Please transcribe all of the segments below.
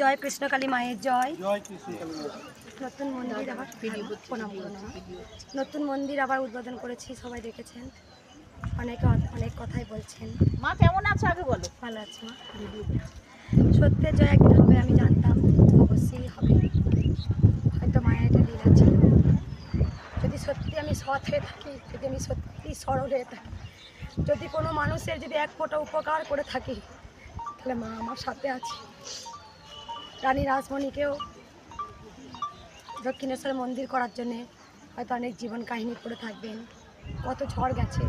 জয় কৃষ্ণকালী মায়ের জয়। জয় কৃষ্ণ কালী মা। নতুন মন্দির আবার প্রণাম। নতুন মন্দির আবার উদ্বোধন করেছি সবাই দেখেছেন। অনেকে অনেক কথাই বলছেন। মা কেমন আছো আগে বলো? ভালো আছে মা। সত্যের জয় একদিন হবে আমি জানতাম অবশ্যই হবে। হয়তো মায়ের এটা দিন আছে যদি সত্যি আমি সৎ হয়ে থাকি যদি আমি সত্যি সরল হয়ে থাকি যদি কোনো মানুষের যদি এক ফোঁটা উপকার করে থাকি তাহলে মা আমার সাথে আছে। রানী রাসমণিকেও দক্ষিণেশ্বর মন্দির করার জন্যে হয়তো অনেক জীবন কাহিনী পড়ে থাকবেন। কত ঝড় গেছে।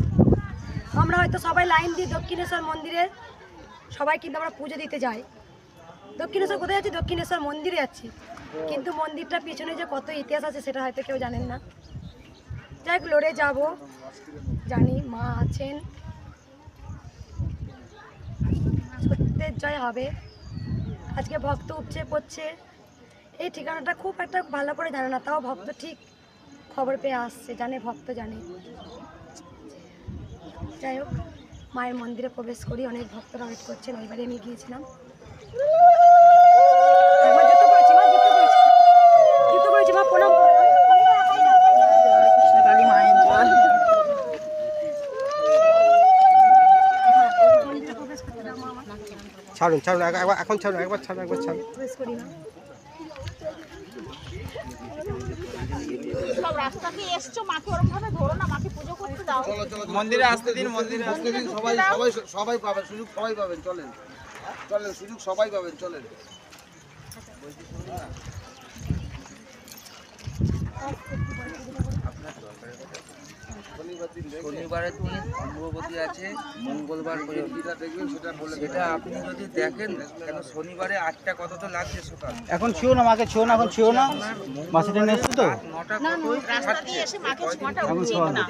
আমরা হয়তো সবাই লাইন দিই দক্ষিণেশ্বর মন্দিরে সবাই কিন্তু আমরা পুজো দিতে যাই। দক্ষিণেশ্বর কোথায় যাচ্ছি? দক্ষিণেশ্বর মন্দিরে যাচ্ছি। কিন্তু মন্দিরটার পিছনে যে কত ইতিহাস আছে সেটা হয়তো কেউ জানেন না। যাই হোক, লড়ে যাব। জানি মা আছেন। সত্যের জয় হবে। আজকে ভক্ত উপচে পড়ছে। এই ঠিকানাটা খুব একটা ভালো করে জানে না, তাও ভক্ত ঠিক খবর পেয়ে আসছে, জানে, ভক্ত জানে। যাই হোক, মায়ের মন্দিরে প্রবেশ করি, অনেক ভক্তরা ওয়েট করছেন ওইবারে আমি গিয়েছিলাম। ছাড়ুন ছাড়ুন এখন ছাড়ুন একবার ছাড়ুন একবার ছাড়ুন। প্রবেশ করি না। সব রাস্তাতে এসছো মাকে ওরকম ভাবে ধরো না মাকে পুজো করতে দাও। মন্দিরে আসতে দিন মন্দিরে আসতে দিন। সবাই সবাই সবাই পাবেন সুযোগ সবাই পাবেন চলেন। চলেন সুযোগ সবাই পাবেন চলেন। শনিবারে তুমি অম্বুবতী আছে মঙ্গলবার করে যেটা দেখবেন সেটা বলে সেটা আপনি যদি দেখেন কেন শনিবারে আটটা কত তো লাগছে সকাল। এখন ছিও না মাকে ছিও না এখন ছিও না? এসছো তো? নটা কতই এখন ছোঁয়া না।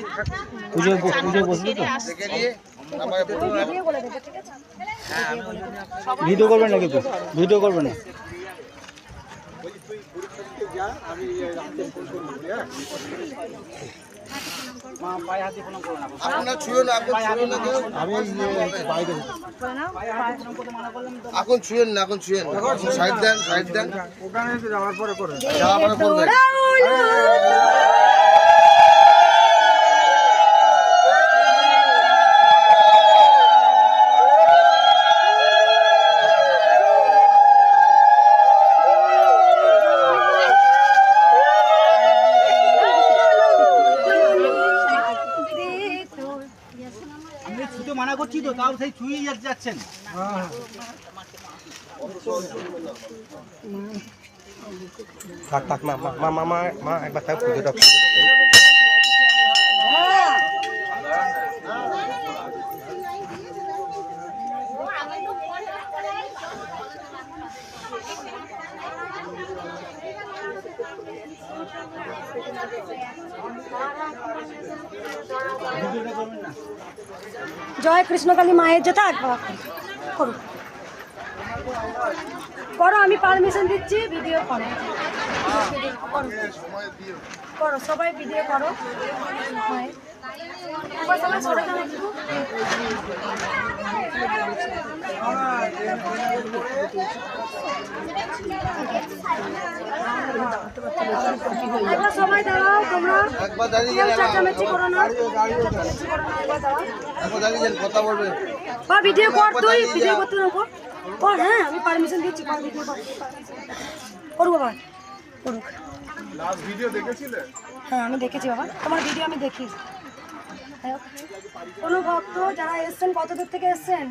পুজো পুজো বসবে তো? দেখে নিয়ে ভিডিও বলে দেবে ঠিক আছে? ভিডিও করবেন না কিন্তু ভিডিও করবেন না আমি এখন ছুঁয়েন না এখন ছুঁয়েন সাইড দেন সাইড দেন। যাওয়ার পরে করবেন যাওয়ার পরে আমি ছুতে মানা করছি তো তাও সেই ছুঁয়ে যাচ্ছেন। থাক থাক মা মা মা মা মা একবার থাক পুজোটা জয় কৃষ্ণকালী মায়ের যেটা করো করো, আমি পারমিশন দিচ্ছি ভিডিও করো করো। সবাই ভিডিও করো। সবাই। একবার সবাই দাঁড়াও তোমরা চেঁচামেচি করো না চেঁচামেচি করো না। একবার দাঁড়িয়ে কথা বলবে। বা ভিডিও কর তুই ভিডিও করতে না কর কর হ্যাঁ আমি পারমিশন দিচ্ছি কর ভিডিও কর। করব বাবা করুক। হ্যাঁ আমি দেখেছি বাবা। তোমার ভিডিও আমি দেখি কোনো ভক্ত যারা এসছেন কত দূর থেকে এসছেন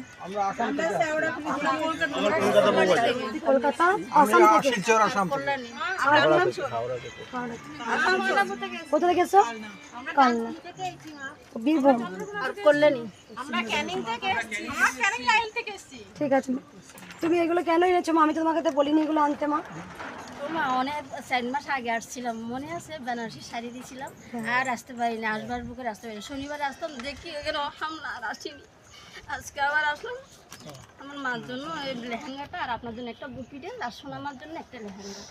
কলকাতা আসাম থেকে আর কোথা থেকে এসছো? কালনা। বীরভূম। কল্যাণী। আমরা ক্যানিং থেকে এসেছি। আমরা ক্যানিং লাইন থেকে এসেছি। ঠিক আছে। তুমি এগুলো কেন এনেছো মা? আমি তো তোমাকে বলিনি এগুলো আনতে মা। মা অনেক চার মাস আগে আসছিলাম মনে আছে? বেনারসি শাড়ি দিয়েছিলাম আর আসতে পারিনি আসবার বুকে আসতে পারিনি। শনিবার আসতাম দেখি এখানে আমরা আর আসিনি। আজকে আবার আসলাম। আমার মার জন্য এই লেহেঙ্গাটা আর আপনার জন্য একটা বুটি ড্রেস আর সোনামার জন্য একটা লেহেঙ্গা।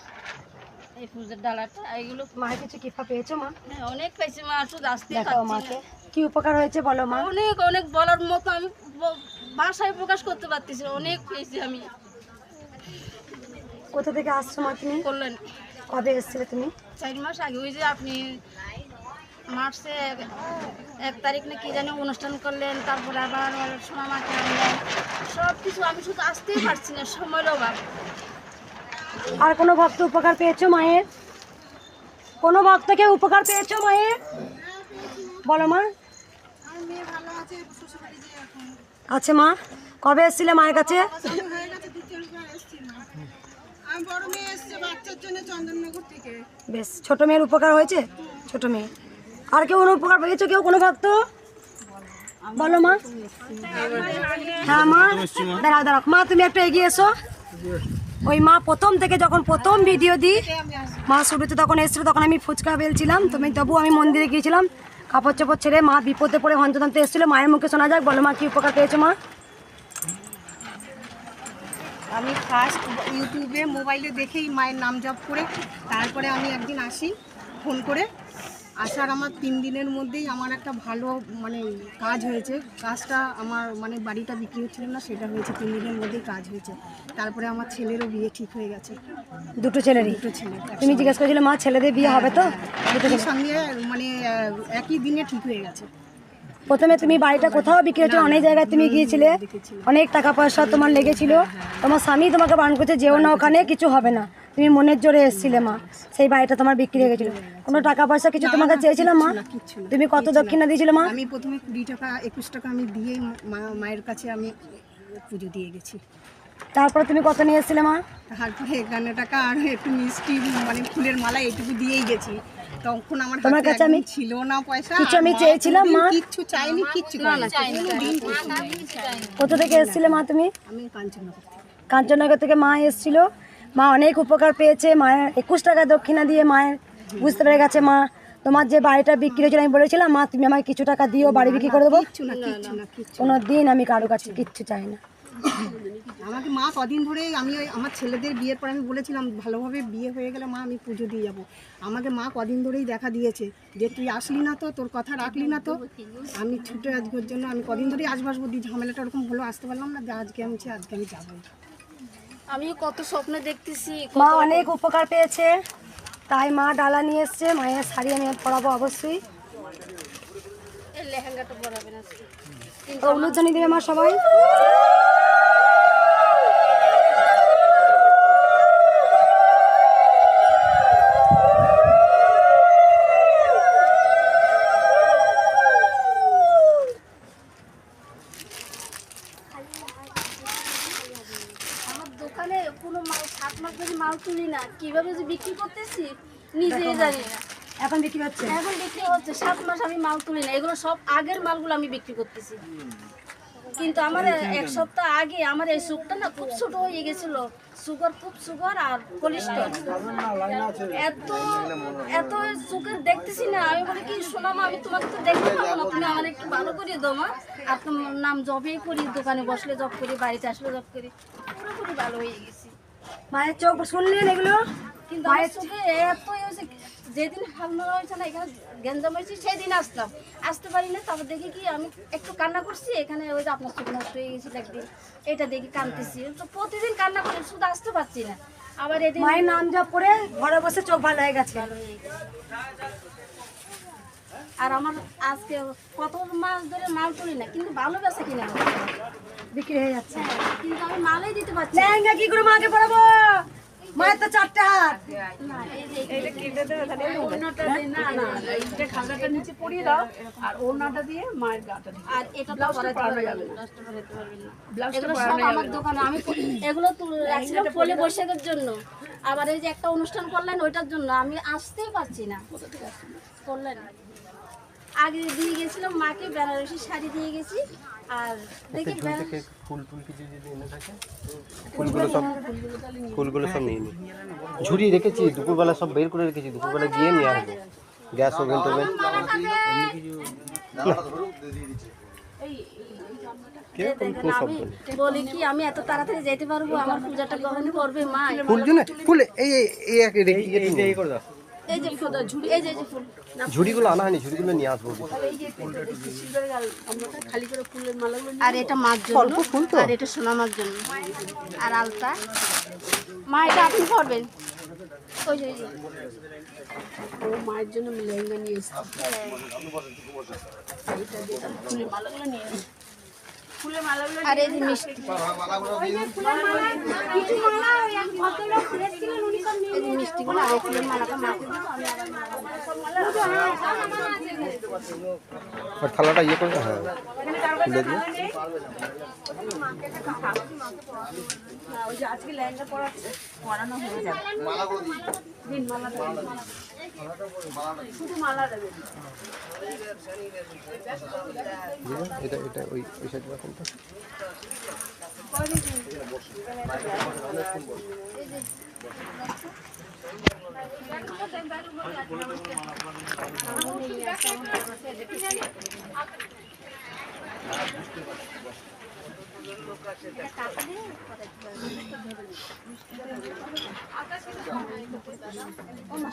এই পুজোর ডালাটা এইগুলো মায়ের কিছু কিফা পেয়েছ মা? হ্যাঁ, অনেক পাইছি মা শুধু আসতে মাকে। কি উপকার হয়েছে বলো মা? অনেক অনেক বলার মতো আমি ভাষায় প্রকাশ করতে পারতেছি অনেক পেয়েছি আমি। কোথা থেকে আসছো মা তুমি? করলেন কবে এসেছিলে তুমি? চার মাস আগে ওই যে আপনি মার্চে এক- এক তারিখ না কি জানি অনুষ্ঠান করলেন তারপরে আবার সোনা মাকে আনলেন। সব কিছু আমি শুধু আসতেই পারছি না সময়ের অভাব। আর কোনো ভক্ত উপকার পেয়েছ মায়ের? কোনো ভক্তকে উপকার পেয়েছ মায়ের? বলো মা। আচ্ছা মা। কবে এসেছিলে মায়ের কাছে? বেশ, ছোট মেয়ের উপকার হয়েছে? ছোট মেয়ে। আর কেউ কোনো উপকার পেয়েছ? কেউ কোনো ভক্ত? বলো মা। হ্যাঁ মা। দাঁড়াও দাঁড়াও। মা, তুমি একটু এগিয়ে এসো। ওই মা প্রথম থেকে যখন প্রথম ভিডিও দিই, মা শুরুতে তখন এসেছিল, তখন আমি ফুচকা বেলছিলাম। তুমি তবু আমি মন্দিরে গিয়েছিলাম। কাপড় চাপড় ছেড়ে মা বিপদে পড়ে হন্তদন্ত এসেছিল। মায়ের মুখে শোনা যাক, বলো মা, কি উপকার পেয়েছ মা? আমি ফার্স্ট ইউটিউবে মোবাইলে দেখেই মায়ের নাম জপ করে তারপরে আমি একদিন আসি ফোন করে। আসার আমার তিন দিনের মধ্যেই আমার একটা ভালো মানে কাজ হয়েছে। কাজটা আমার মানে বাড়িটা বিক্রি হচ্ছিল না সেটা হয়েছে তিন দিনের মধ্যেই কাজ হয়েছে। তারপরে আমার ছেলেরও বিয়ে ঠিক হয়ে গেছে। দুটো ছেলেরই? দুটো ছেলে তুমি জিজ্ঞেস করেছিলে মা ছেলেদের বিয়ে হবে তো? দুটো ছেলে। সঙ্গে মানে আহ, একই দিনে ঠিক হয়ে গেছে। প্রথমে তুমি বাড়িটা কোথাও বিক্রি হচ্ছে অনেক জায়গায় তুমি গিয়েছিলে অনেক টাকা পয়সা তোমার লেগেছিল তোমার স্বামী তোমাকে বারণ করছে যেও না ওখানে কিছু হবে না। তুমি মনের জোরে এসেছিলে মা সেই বাড়িটা তোমার বিক্রি হয়ে গেছিল। কোনো টাকা পয়সা কিছু তোমাকে চেয়েছিলাম মা? তুমি কত দক্ষিণা দিয়েছিলে মা? আমি প্রথমে কুড়ি টাকা একুশ টাকা আমি দিয়ে মায়ের কাছে আমি পুজো দিয়ে গেছি। তারপর তুমি কত নিয়ে এসেছিলে মা? তারপরে একান্ন টাকা আর একটু মিষ্টি মানে ফুলের মালা এইটুকু দিয়েই গেছি। তখন আমার তোমার কাছে আমি ছিল না পয়সা কিছু আমি চেয়েছিলাম, মা? কিচ্ছু চাইনি করেনি। কোথা থেকে এসেছিলে মা তুমি? আমি কাঞ্চননগর থেকে। কাঞ্চননগর থেকে মা এসেছিল। মা অনেক উপকার পেয়েছে। মায়ের একুশ টাকা দক্ষিণা দিয়ে মায়ের বুঝতে পেরে গেছে মা। তোমার যে বাড়িটা বিক্রি হয়েছিল আমি বলেছিলাম মা তুমি আমাকে কিছু টাকা দিও বাড়ি বিক্রি করে দেবো। কোনো দিন আমি কারও কাছে কিচ্ছু চাই না। আমাকে মা কদিন ধরে আমি ওই আমার ছেলেদের বিয়ের পর আমি বলেছিলাম ভালোভাবে বিয়ে হয়ে গেলে মা আমি পুজো দিয়ে যাব। আমাকে মা কদিন ধরেই দেখা দিয়েছে যে তুই আসলি না তো তোর কথা রাখলি না তো। আমি ছুটে আজকের জন্য আমি কদিন ধরেই আসবাসবো দিয়ে ঝামেলাটা ওরকম হলো আসতে পারলাম না যে আজকে আমি চাই, আজকে আমি যাব। আমি কত স্বপ্ন দেখতেছি মা অনেক উপকার পেয়েছে। তাই মা ডালা নিয়ে এসছে মায়ের শাড়ি আমি পরাবো অবশ্যই। এই লেহেঙ্গাটা পরাবেন উলুধ্বনি দেবে মা সবাই আমার দোকানে কোনো মাল সাত মাস ধরে মাল তুলি না। কীভাবে যে বিক্রি করতেছি নিজেই জানি না। এখন বিক্রি হচ্ছে। এখন বিক্রি হচ্ছে সাত মাস আমি মাল তুলি না। এগুলো সব আগের মালগুলো আমি বিক্রি করতেছি। কিন্তু আমার এক সপ্তাহ আগে আমার এই সুপটা না খুব ছোট হয়ে গেছিল। সুগার খুব সুগার আর কোলেস্ট্রল। এত এত সুগার দেখতেছি না। আমি বলি কি শোনা মা আমি তোমাকে তো দেখতে পাবো না। তুমি আমার একটু ভালো করে দাও মা। আর তোমার নাম জবেই করি দোকানে বসলে জব করি বাড়িতে আসলে জব করি। পুরোপুরি ভালো হয়ে গেছি। মায়ের চোখ শুনলেন এগুলো? কিন্তু আমার চোখে এত ইয়ে হয়েছে যেদিন হালনা হয়েছে না এখানে গেঞ্জাম হয়েছে সেদিন আসতাম আসতে পারি না তারপর দেখি কি আমি একটু কান্না করছি এখানে ওই যে আপনার চোখ নষ্ট হয়ে গেছিল একদিন এটা দেখি কাঁদতেছি। তো প্রতিদিন কান্না করে শুধু আসতে পারছি না। আবার এদিন মায়ের নাম জপ করে ঘরে বসে চোখ ভালো হয়ে গেছে। আর আমার আজকে কত মাস ধরে মাল তুলি না কিন্তু ভালো বেচা কিনা বিক্রি হয়ে যাচ্ছে। কিন্তু আমি মালই দিতে পারছি না। লেহেঙ্গা কি করে মাকে পরাবো? মায়ের তো চারটে হাত। আর পরাতে না। এগুলো সব আমার দোকানে। আমি এগুলো তো রাখছিলাম পয়লা বৈশাখের জন্য। আবার এই যে একটা অনুষ্ঠান করলেন ওইটার জন্য আমি আসতেই পারছি না। করলেন আগে দিয়ে গেছিলাম মাকে বেনারসি শাড়ি দিয়ে গেছি। আর দেখি বেনারসি ফুল কিছু যদি এনে থাকে? ফুলগুলো সব ফুলগুলো সব নিয়ে নি। ঝুড়ি রেখেছি দুপুরবেলা সব বের করে রেখেছি দুপুরবেলা গিয়ে নিয়ে আসব গ্যাস ওভেন টোভেন। নেই বলি। কি আমি এত তাড়াতাড়ি যেতে পারব? আমার পূজাটা কখন করবে মা? ফুল জন্য ফুল এই এই এই এক রেখে গেছি এই যে ফুল ঝুড়ি এই যে ফুল। ঝুড়িগুলো আনা হয়নি ঝুড়িগুলো নিয়ে আসব আর এটা মার জন্য আর এটা সোনা মার জন্য। আর আলতা? মা এটা আপনি পড়বেন ওই যে, ও মায়ের জন্য লেহেঙ্গা নিয়ে এসেছি। ফুলের মালাগুলো নিয়ে এসেছি। আর এই যে মিষ্টি। এই যে মিষ্টিগুলো আর এই ফুলের মালাটা মালা- থালাটা ইয়ে করে হ্যাঁ। খুলে দিয়ে দিদি, এটা এটা ওই ওই সাইড রাখুন তো। মা,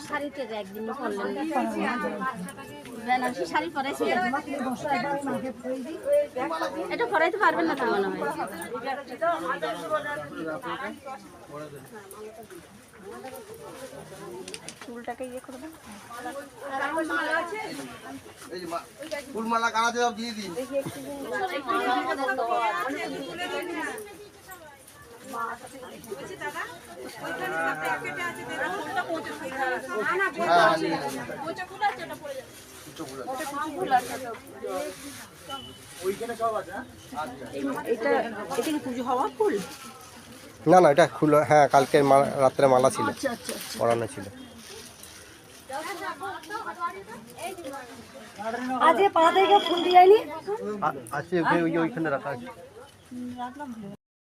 শাড়িতে একদিন বেনারসি শাড়ি এটা পরাইতে পারবেন না তো মনে হয় এই যে মা- ফুলমালা কানাতে দিয়ে দিন। না না এটা খুলো হ্যাঁ কালকে রাত্রে মালা ছিল পরানো ছিল। আজকে পাড়া থেকে ফুল দিয়ে যায়নি আ- ওইখানে রাখা আছে। রাখলাম